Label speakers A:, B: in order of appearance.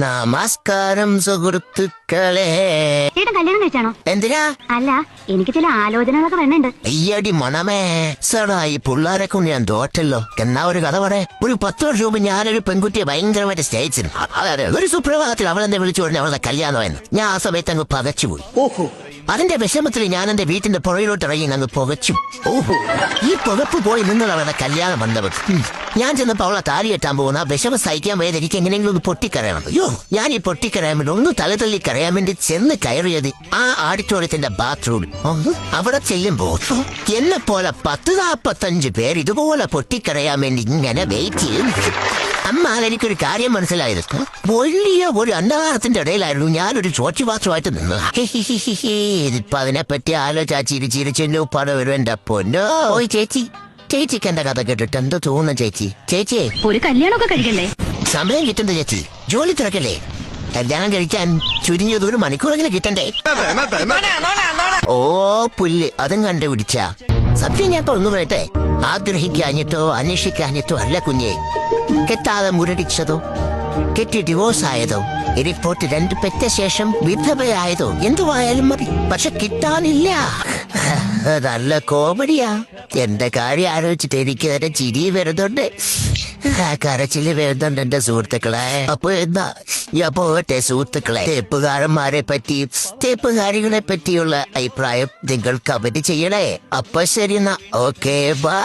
A: നമസ്കാരം സുഹൃത്തുക്കളെ.
B: ചേട്ടൻ കല്യാണം കഴിച്ചാണോ?
A: എന്തിനാ?
B: അല്ല എനിക്ക് ചില ആലോചനകളൊക്കെ വേണുണ്ട്
A: അയ്യടി മണമേ. സടാ ഈ പിള്ളേരെ കൊണ്ട് ഞാൻ തോറ്റല്ലോ. എന്നാ ഒരു കഥ പറ ഒരു പത്ത് വർഷം മുമ്പ് ഞാനൊരു പെൺകുട്ടിയെ ഭയങ്കരമായിട്ട് സ്നേഹിച്ചിരുന്നു. അതെ അതെ ഒരു സുപ്രഭാതത്തിൽ അവളെന്നെ വിളിച്ചു പറഞ്ഞ അവളുടെ കല്യാണമായിരുന്നു ഞാൻ ആ സമയത്ത് അങ്ങ് പകച്ചുപോയി
C: ഓഹോ.
A: അതിന്റെ വിഷമത്തിൽ ഞാൻ എന്റെ വീട്ടിന്റെ പുഴയിലോട്ട് ഇറങ്ങി അങ്ങ് പുകച്ചു. ഓഹോ. ഈ പുകപ്പ് പോയി നിന്നതവരുടെ കല്യാണ മണ്ഡപം ഞാൻ ചെന്നപ്പോ അവളെ താലി കെട്ടാൻ പോകുന്ന. വിഷമം സഹിക്കാൻ വയ്യത് എനിക്ക് എങ്ങനെയെങ്കിലും ഒന്ന് പൊട്ടിക്കരയണം. അയ്യോ ഞാൻ ഈ പൊട്ടിക്കരയാൻ വേണ്ടി ഒന്ന് തല തള്ളി കരയാൻ വേണ്ടി ചെന്ന് കയറിയത് ആ ഓഡിറ്റോറിയത്തിന്റെ ബാത്റൂമിൽ. അവിടെ ചെല്ലുമ്പോ എന്നെ പോലെ പത്ത് നാപ്പത്തഞ്ച് പേര് ഇതുപോലെ പൊട്ടിക്കരയാൻ വേണ്ടി ഇങ്ങനെ വെയിറ്റ് ചെയ്യും അമ്മാൽ എനിക്കൊരു കാര്യം മനസ്സിലായിരുന്നു. വലിയ ഒരു അന്ധകാരത്തിന്റെ ഇടയിലായിരുന്നു ഞാനൊരു ചോച്ചു നിന്നത്. നിന്ന് ഇതിപ്പോ അതിനെപ്പറ്റി ആലോചിച്ചാ ചിരി ചിരിച്ചെല്ലോ പടം വരും എന്റെ പൊന്നോ. ഓയ് ചേച്ചി ചേച്ചിക്ക് എന്റെ കഥ കേട്ടിട്ട് എന്തോ തോന്നുന്നു ചേച്ചി? ചേച്ചിയെ
B: ഒരു കല്യാണമൊക്കെ കഴിക്കല്ലേ?
A: സമയം കിട്ടണ്ടേ ചേച്ചി. ജോലി തിരക്കല്ലേ? കല്യാണം കഴിക്കാൻ ചുരുങ്ങിയത് ഒരു മണിക്കൂറെങ്കിലും കിട്ടണ്ടേ? ഓ പുല്ല്. അതും കണ്ടുപിടിച്ച. സത്യം ഞാൻ തുറന്നു പറയട്ടെ? ആഗ്രഹിക്കാഞ്ഞിട്ടോ അന്വേഷിക്കാഞ്ഞിട്ടോ അല്ല കുഞ്ഞെ. കെട്ടാതെ മുരടിച്ചതോ? കെട്ടി ഡിവോഴ്സ് ആയതോ റിപ്പോർട്ട് രണ്ട് പെറ്റ ശേഷം വിധവയായതോ? എന്തുവായാലും മതി. പക്ഷെ കിട്ടാനില്ല. നല്ല കോമഡിയാ. എന്റെ കാര്യം ആലോചിച്ചിട്ട് എനിക്ക് തന്നെ ചിരി വരുന്നുണ്ട്. കരച്ചിൽ വരുന്നുണ്ട് എന്റെ സുഹൃത്തുക്കളെ. അപ്പൊ എന്താ? ഞാൻ പോകട്ടെ സുഹൃത്തുക്കളെ തേപ്പുകാരന്മാരെ പറ്റി തേപ്പുകാരികളെ പറ്റിയുള്ള അഭിപ്രായം നിങ്ങൾ കമന്റ് ചെയ്യണേ. അപ്പൊ ശരി എന്നാ. ഓക്കെ ബാ